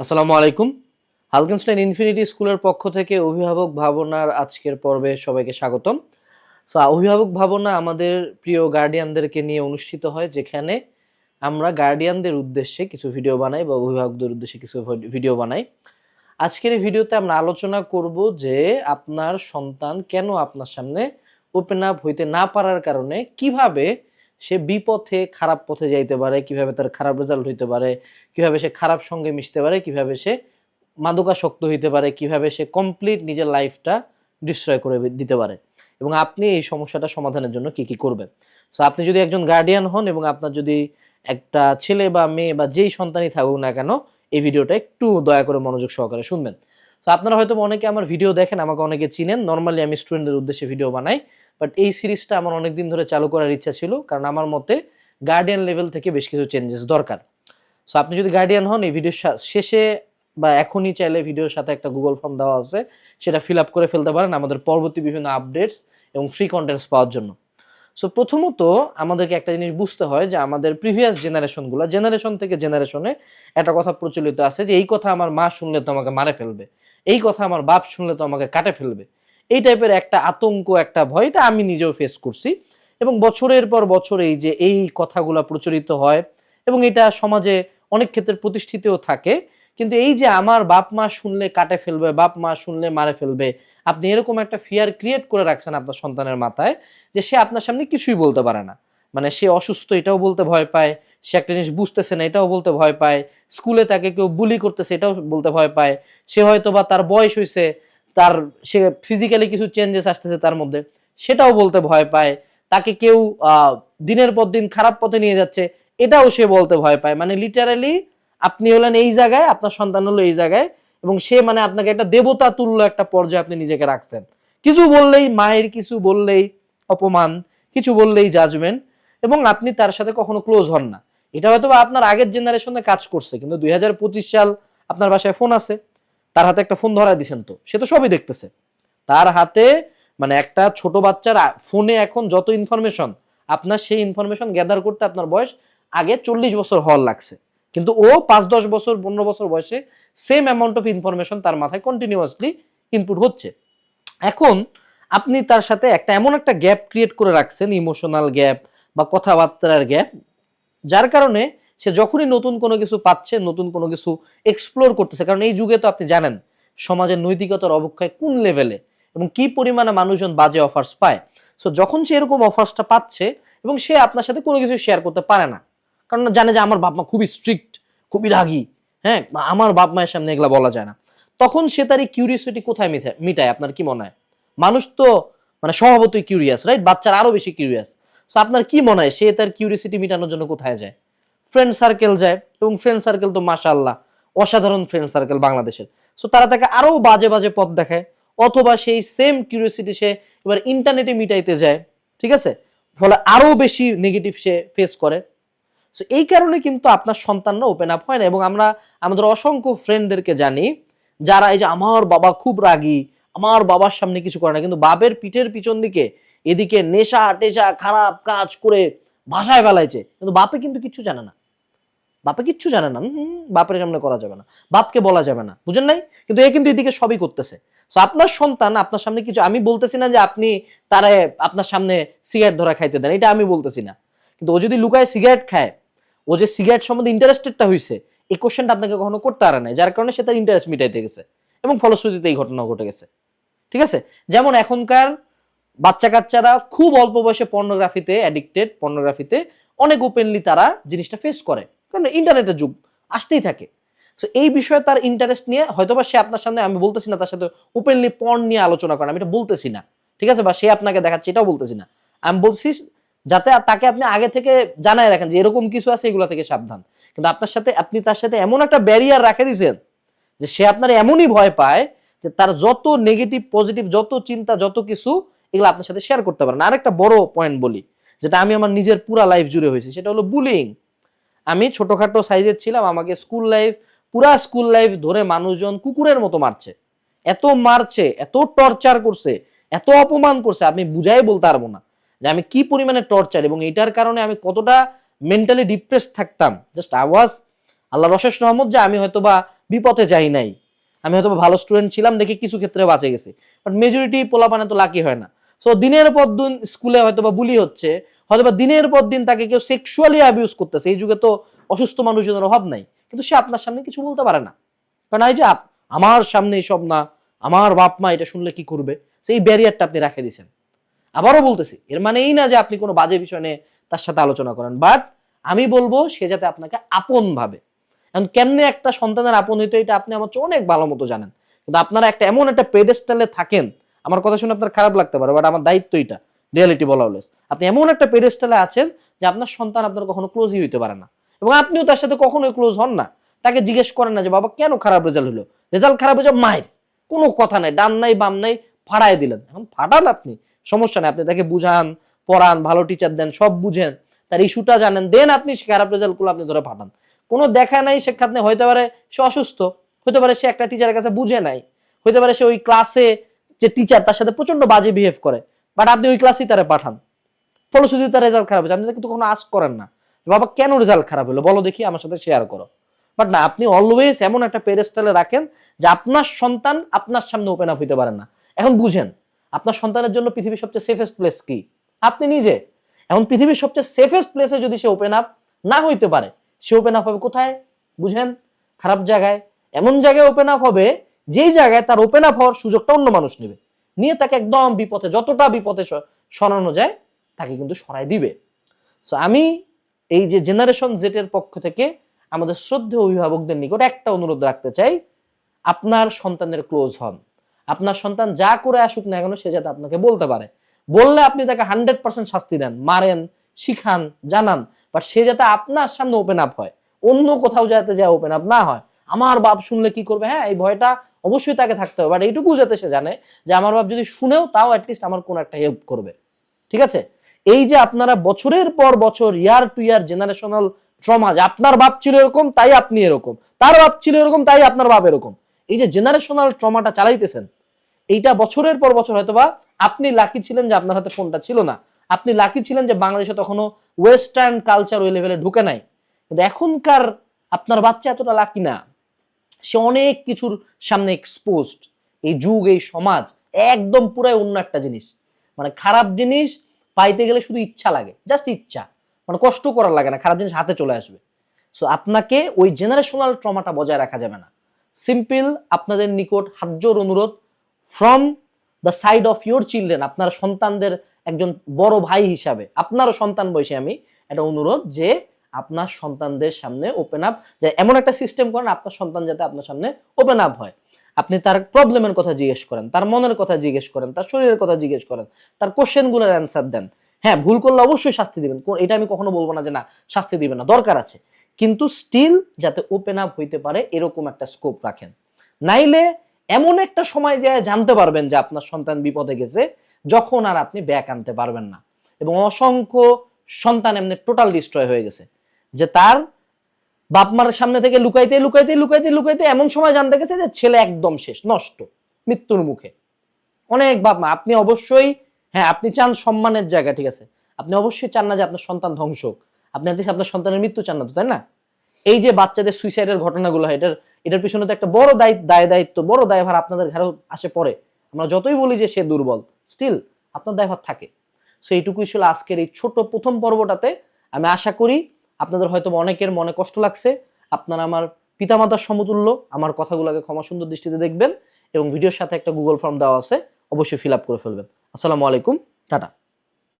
আসসালামু আলাইকুম। হালকেনস্টাইন ইনফিনিটি স্কুলের পক্ষ থেকে অভিভাবক ভাবনার আজকের পর্বে সবাইকে স্বাগতম। সো, অভিভাবক ভাবনা আমাদের প্রিয় গার্ডিয়ানদেরকে নিয়ে অনুষ্ঠিত হয়, যেখানে আমরা গার্ডিয়ানদের উদ্দেশ্যে কিছু ভিডিও বানাই বা অভিভাবকদের উদ্দেশ্যে কিছু ভিডিও বানাই। আজকের এই ভিডিওতে আমরা আলোচনা করব যে আপনার সন্তান কেন আপনার সামনে ওপেন আপ হইতে না পারার কারণে কীভাবে সে বিপথে খারাপ পথে যাইতে পারে, কীভাবে তার খারাপ রেজাল্ট হইতে পারে, কীভাবে সে খারাপ সঙ্গে মিশতে পারে, কীভাবে সে মাদকাসক্ত হইতে পারে, কীভাবে সে কমপ্লিট নিজের লাইফটা ডিস্ট্রয় করে দিতে পারে। এবং আপনি এই সমস্যাটা সমাধানের জন্য কি কি করবেন? সো আপনি যদি একজন গার্ডিয়ান হন এবং আপনার যদি একটা ছেলে বা মেয়ে বা যেই সন্তানই থাকুক না কেন, এই ভিডিওটা একটু দয়া করে মনোযোগ সহকারে শুনবেন। তো আপনারা হয়তো অনেকে আমার ভিডিও দেখেন, আমাকে অনেকে চিনেন। নর্মালি আমি স্টুডেন্টদের উদ্দেশ্যে ভিডিও বানাই। বাট এই সিরিজটা আমার অনেক দিন ধরে চালু করার ইচ্ছা ছিল, কারণ আমার মতে গার্ডিয়ান লেভেল থেকে বেশ কিছু চেঞ্জেস দরকার। সো আপনি যদি গার্ডিয়ান হন, এই ভিডিওর শেষে বা এখনই চাইলে ভিডিওর সাথে একটা গুগল ফর্ম দেওয়া আছে। সেটা ফিল আপ করে ফেলতে পারেন আমাদের পরবর্তী বিভিন্ন আপডেটস এবং ফ্রি কন্টেন্টস পাওয়ার জন্য। সো প্রথমত আমাদেরকে একটা জিনিস বুঝতে হয় যে আমাদের প্রিভিয়াস জেনারেশনগুলো জেনারেশন থেকে জেনারেশনে একটা কথা প্রচলিত আছে যে, এই কথা আমার মা শুনলে তো আমাকে মারে ফেলবে। এই কথা আমার বাপ শুনলে তো আমাকে কাটে ফেলবে। এই টাইপের একটা আতঙ্ক, একটা ভয়, এটা আমি নিজেও ফেস করছি। এবং বছরের পর বছর এই যে, এই কথাগুলো প্রচলিত হয় এবং এটা সমাজে অনেক ক্ষেত্রে প্রতিষ্ঠিতও থাকে। কিন্তু এই যে আমার বাপ মা শুনলে কাটে ফেলবে, বাপ মা শুনলে মারে ফেলবে, আপনি এরকম একটা ফিয়ার ক্রিয়েট করে রাখছেন আপনার সন্তানের মাথায় যে সে আপনার সামনে কিছুই বলতে পারে না। মানে সে অসুস্থ এটাও বলতে ভয় পায়, সে একটা জিনিস বুঝতেছে না এটাও বলতে ভয় পায় স্কুলে তাকে কেউ বুলি করতেছে এটাও বলতে ভয় পায়, সে হয়তো বা তার বয়স হয়েছে তার সে ফিজিক্যালি কিছু চেঞ্জেস আসতেছে তার মধ্যে, সেটাও বলতে ভয় পায়, তাকে কেউ দিনের পর দিন খারাপ পথে নিয়ে যাচ্ছে, এটাও সে বলতে ভয় পায়। মানে লিটারালি আপনি হলেন এই জায়গায়, আপনার সন্তান হলো এই জায়গায়, এবং সে মানে আপনাকে একটা দেবতা তুল্য একটা পর্যায়ে আপনি নিজেকে রাখছেন। কিছু বললেই, মায়ের কিছু বললেই অপমান, কিছু বললেই জাজমেন্ট এবং আপনি তার সাথে কখনো ক্লোজ হন না। এটা হয়তো বা আপনার আগের জেনারেশনে কাজ করছে, কিন্তু দুই হাজার পঁচিশ সাল আপনার বাসায় ফোন আছে, তার হাতে একটা ফোন ধরা দিছেন তো, সে তো সবই দেখতেছে। তার হাতে মানে একটা ছোট বাচ্চার ফোনে এখন যত ইনফরমেশন আপনার সেই ইনফরমেশন গ্যাদার করতে আপনার বয়স আগে চল্লিশ বছর হওয়ার লাগছে। কিন্তু ও পাঁচ, দশ বছর, পনেরো বছর বয়সে সেম অ্যামাউন্ট অফ ইনফরমেশন তার মাথায় কন্টিনিউয়াসলি ইনপুট হচ্ছে। এখন আপনি তার সাথে একটা এমন একটা গ্যাপ ক্রিয়েট করে রাখছেন ইমোশনাল গ্যাপ বা কথাবার্তার গ্যাপ যার কারণে সে যখনই নতুন কোনো কিছু পাচ্ছে, নতুন কোনো কিছু এক্সপ্লোর করতেছে, কারণ এই যুগে তো আপনি জানেন সমাজের নৈতিকতার অবক্ষয় কোন লেভেলে এবং কি পরিমাণে মানুষজন বাজে অফার্স পায়। সো যখন সে এরকম অফার্সটা পাচ্ছে এবং সে আপনার সাথে কোনো কিছু শেয়ার করতে পারে না কারণ জানে যে আমার বাপ মা খুবই স্ট্রিক্ট খুবই রাগী হ্যাঁ? আমার বাপ মায়ের সামনে এগুলা বলা যায় না। তখন সে তার এই কিউরিয়াসিটি কোথায় মিটায়? আপনার কি মনে হয়? মানুষ তো মানে স্বভাবতই কিউরিয়াস রাইট বাচ্চার আরও বেশি কিউরিয়াস সো আপনার কি মনে হয়? সে তার কিউরিয়াসিটি মেটানোর জন্য কোথায় যায়? ফ্রেন্ড সার্কেল যায়, এবং ফ্রেন্ড সার্কেল তো মাশাআল্লাহ অসাধারণ ফ্রেন্ড সার্কেল বাংলাদেশের। সো তারা তাকে আরও বাজে বাজে পথ দেখায়, অথবা সেই সেম কিউরিয়াসিটি সে এবার ইন্টারনেটে মিটাইতে যায়, ঠিক আছে? ফলে আরও বেশি নেগেটিভ সে ফেস করে। সো এই কারণে কিন্তু আপনার সন্তানরা ওপেন আপ হয় না এবং আমরা আমাদের অসংখ্য ফ্রেন্ডদেরকে জানি যারা এই যে আমার বাবা খুব রাগী, আমার বাবার সামনে কিছু করে না, কিন্তু বাপের পিঠের পিছন দিকে এদিকে নেশা, টেশা, খারাপ কাজ করে ভাষায় ফেলাইছে। কিন্তু বাপে কিন্তু কিচ্ছু জানে না। বাপে কিচ্ছু জানে না। বাপের সামনে করা যাবে না। বাপকে বলা যাবে না। বুঝেন নাই? কিন্তু এ কিন্তু এদিকে সবই করতেছে। সো আপনার সন্তান আপনার সামনে কিছু, আমি বলতেছি না যে আপনি তারা আপনার সামনে সিগারেট ধরা খাইতে দেন, এটা আমি বলতেছি না। কিন্তু ও যদি লুকায় সিগারেট খায় ও যে সিগারেট সম্বন্ধে ইন্টারেস্টেডটা হয়েছে এই কোশ্চেনটা আপনাকে কখনো করতে পারে নাই, যার কারণে সে তার ইন্টারেস্ট মিটাইতে গেছে এবং ফলশ্রুতিতে এই ঘটনা ঘটে গেছে। ঠিক আছে? যেমন এখনকার বাচ্চা কাচ্চারা খুব অল্প বয়সে পর্নোগ্রাফিতে অ্যাডিক্টেড পর্নোগ্রাফিতে অনেক ওপেনলি তারা জিনিসটা ফেস করে। কারণ ইন্টারনেটের যুগ, আসতেই থাকে। সো এই বিষয়ে তার ইন্টারেস্ট নিয়ে হয়তোবা সে আপনার সামনে, আমি বলতেছি না তার সাথে ওপেনলি পর্ন নিয়ে আলোচনা করেন আমি এটা বলতেছি না। ঠিক আছে? বা সে আপনাকে দেখাচ্ছে, এটাও বলতেছি না। আমি বলছি যাতে তাকে আপনি আগে থেকে জানায় রাখেন যে এরকম কিছু আছে, এগুলো থেকে সাবধান। কিন্তু আপনার সাথে, আপনি তার সাথে এমন একটা ব্যারিয়ার রাখে দিয়েছেন যে সে আপনার এমনই ভয় পায় যে তার যত নেগেটিভ পজিটিভ যত চিন্তা, যত কিছু, এগুলো আপনার সাথে শেয়ার করতে পারেন আরেকটা বড় পয়েন্ট বলি, যেটা আমি আমার নিজের পুরা লাইফ জুড়ে হয়েছে, সেটা হলো বুলিং আমি ছোটখাটো সাইজের ছিলাম, আমাকে স্কুল লাইফ পুরা স্কুল লাইফ ধরে মানুষজন কুকুরের মতো মারছে। এত মারছে, এত টর্চার করছে, এত অপমান করছে আমি বুঝাই বলতে পারব না। যে আমি কি পরিমাণে টর্চার এবং এটার কারণে আমি কতটা মেন্টালি ডিপ্রেস থাকতাম। জাস্ট আওয়াজ আল্লাহ রশেষ রহমত যে আমি হয়তো বা বিপথে যাই নাই। আমি হয়তো ভালো স্টুডেন্ট ছিলাম, দেখে কিছু ক্ষেত্রে বাঁচে গেছি। বাট মেজরিটি পোলাপানে তো লাকি হয় না। সো দিনের পর দিন স্কুলে হয়তো বা বুলি হচ্ছে হয়তো বা দিনের পর দিন তাকে কেউ সেক্সুয়ালি অ্যাবিউজ করতেছে। এই যুগে তো অসুস্থ মানুষজনের অভাব নাই। কিন্তু সে আপনার সামনে কিছু বলতে পারে না। কারণ এই যে আমার সামনে এসব না, আমার বাপ মা এটা শুনলে কি করবে? সেই ব্যারিয়ারটা আপনি রেখে দিছেন। আবারও বলতেছি, এর মানে এই না যে আপনি কোনো বাজে বিষয় নিয়ে তার সাথে আলোচনা করেন বাট আমি বলব সে যাতে আপনাকে আপন ভাবে। এখন কেমনে একটা সন্তানের আপন হইতো এটা আপনি আমার অনেক ভালো মতো জানেন। কিন্তু আপনারা একটা এমন একটা পেডেস্টালে থাকেন, আমার কথা শুনে আপনার খারাপ লাগতে পারে বাট আমার দায়িত্ব এটা রিয়ালিটি বলা হলে। আপনি এমন একটা পেডেস্টালে আছেন যে আপনার সন্তান আপনার কখনো ক্লোজই হইতে পারে না। এবং আপনিও তার সাথে কখনোই ক্লোজ হন না। তাকে জিজ্ঞেস করেন না যে, বাবা, কেন খারাপ রেজাল্ট হলো? রেজাল্ট খারাপ হয়েছে মায়ের। কোনো কথা নাই, ডান নাই, বাম নাই, ফাড়ায় দিলেন। এখন ফাটান আপনি। সমস্যা নেই, আপনি তাকে বুঝান, পড়ান, ভালো টিচার দেন, সব বুঝেন। তার ইস্যুটা জানেন দেন আপনি সে খারাপ রেজাল্টগুলো আপনি ধরে পাঠান। কোনো দেখা নাই নেই হইতে পারে সে অসুস্থ, হইতে পারে সে একটা টিচারের কাছে বুঝে নাই, হইতে পারে সে ওই ক্লাসে যে টিচার তার সাথে প্রচণ্ড বাজে বিহেভ করে বাট আপনি ওই ক্লাসেই তারা পাঠান। ফলশ্রুতি তার রেজাল্ট খারাপ হয়েছে। আপনি তাকে তো কখনো আস করেন না। বাবা, কেন রেজাল্ট খারাপ হলো? বলো দেখি, আমার সাথে শেয়ার করো। বাট না, আপনি অলওয়েজ এমন একটা পেরেস্টালে রাখেন যে আপনার সন্তান আপনার সামনে ওপেন আপ হইতে পারেন না। এখন বুঝেন আপনার সন্তানের জন্য পৃথিবীর সবচেয়ে সেফেস্ট প্লেস কি? আপনি নিজে। এখন পৃথিবীর সবচেয়ে সেফেস্ট প্লেসে যদি সে ওপেন আপ না হইতে পারে, সে ওপেন আপ হবে কোথায়? বুঝেন খারাপ জায়গায়। এমন জায়গায় ওপেন আপ হবে, যেই জায়গায় তার ওপেন আপ হওয়ার সুযোগটা অন্য মানুষ নেবে। নিয়ে তাকে একদম বিপথে, যতটা বিপথে সরানো যায়, তাকে কিন্তু সরাই দিবে। সো আমি এই যে জেনারেশন জেটের পক্ষ থেকে আমাদের শ্রদ্ধেয় অভিভাবকদের নিকট একটা অনুরোধ রাখতে চাই, আপনার সন্তানের ক্লোজ হন। আপনার সন্তান যা করে আসুক না কেন, সে যাতে আপনাকে বলতে পারে। বললে আপনি তাকে হান্ড্রেড পার্সেন্ট শাস্তি দেন, মারেন, শিখান, জানান। বাট সে যাতে আপনার সামনে ওপেন আপ হয়, অন্য কোথাও যাতে যা ওপেন আপ না হয়, আমার বাপ শুনলে কি করবে? হ্যাঁ এই ভয়টা অবশ্যই তাকে থাকতে হবে। বাট এইটুকু যাতে সে জানে যে আমার বাপ যদি শুনেও, তাও অ্যাটলিস্ট আমার কোনো একটা হেল্প করবে। ঠিক আছে? এই যে আপনারা বছরের পর বছর year to year generational trauma যে আপনার বাপ ছিল এরকম, তাই আপনি এরকম। তার বাপ ছিল এরকম, তাই আপনার বাপ এরকম। এই যে জেনারেশনাল ট্রমাটা চালাইতেছেন এইটা বছরের পর বছর হয়তো বা আপনি লাকি ছিলেন যে আপনার হাতে ফোনটা ছিল না। আপনি লাকি ছিলেন যে বাংলাদেশে তখনও ওয়েস্টার্ন কালচার ওই লেভেলে ঢুকে নাই। কিন্তু এখনকার আপনার বাচ্চা এতটা লাকি না। সে অনেক কিছুর সামনে এক্সপোজড এই যুগ, এই সমাজ একদম পুরাই অন্য একটা জিনিস। মানে খারাপ জিনিস পাইতে গেলে শুধু ইচ্ছা লাগে জাস্ট ইচ্ছা। মানে কষ্ট করার লাগে না, খারাপ জিনিস হাতে চলে আসবে। সো আপনাকে ওই জেনারেশনাল ট্রমাটা বজায় রাখা যাবে না। সিম্পল আপনাদের নিকট হাজ্জোর অনুরোধ from the side of your children আপনার সন্তানদের একজন বড় ভাই হিসাবে। আপনারও সন্তান বয়সে, আমি একটা অনুরোধ যে আপনার সন্তানদের সামনে ওপেন আপ যে এমন একটা সিস্টেম করেন, আপনার সন্তান যাতে আপনার সামনে ওপেন আপ হয়। আপনি তার প্রবলেমের কথা জিজ্ঞেস করেন, তার মনের কথা জিজ্ঞেস করেন, তার শরীরের কথা জিজ্ঞেস করেন, তার কোশ্চেনগুলোর অ্যান্সার দেন। হ্যাঁ ভুল করলে অবশ্যই শাস্তি দিবেন। এটা আমি কখনো বলব না যে না, শাস্তি দিবেন না, দরকার আছে। কিন্তু স্টিল যাতে ওপেন আপ হইতে পারে, এরকম একটা স্কোপ রাখেন। নাইলে এমন একটা সময় যায় জানতে পারবেন যে আপনার সন্তান বিপদে গেছে, যখন আর আপনি ব্যাক আনতে পারবেন না। এবং অসংখ্য সন্তান এমনি টোটাল ডিস্ট্রয় হয়ে গেছে। যে তার বাপ মার সামনে থেকে লুকাইতে লুকাইতে লুকাইতে লুকাইতে এমন সময় জানতে গেছে যে ছেলে একদম শেষ, নষ্ট, মৃত্যুর মুখে। অনেক বাপ মা, আপনি অবশ্যই হ্যাঁ আপনি চান সম্মানের জায়গা, ঠিক আছে। আপনি অবশ্যই চান না যে আপনার সন্তান ধ্বংস হোক। আপনি আপনার সন্তানের মৃত্যু চান না তো, তাই না? এই যে বাচ্চাদের সুইসাইডের ঘটনাগুলো হয়, এটার এটার পিছনে তো একটা বড় দায়িত্ব দায় দায়িত্ব, বড় দায়ভার আপনাদের ঘরেও আসে পড়ে। আমরা যতই বলি যে সে দুর্বল স্টিল আপনার দায়ভার থাকে। সো এইটুকুই ছিল আজকের এই ছোট প্রথম পর্বটাতে। আমি আশা করি আপনাদের হয়তো অনেকের মনে কষ্ট লাগছে। আপনারা আমার পিতামাতার সমতুল্য, আমার কথাগুলোকে ক্ষমা সুন্দর দৃষ্টিতে দেখবেন এবং ভিডিওর সাথে একটা গুগল ফর্ম দেওয়া আছে, অবশ্যই ফিল আপ করে ফেলবেন। আসসালামু আলাইকুম, টাটা।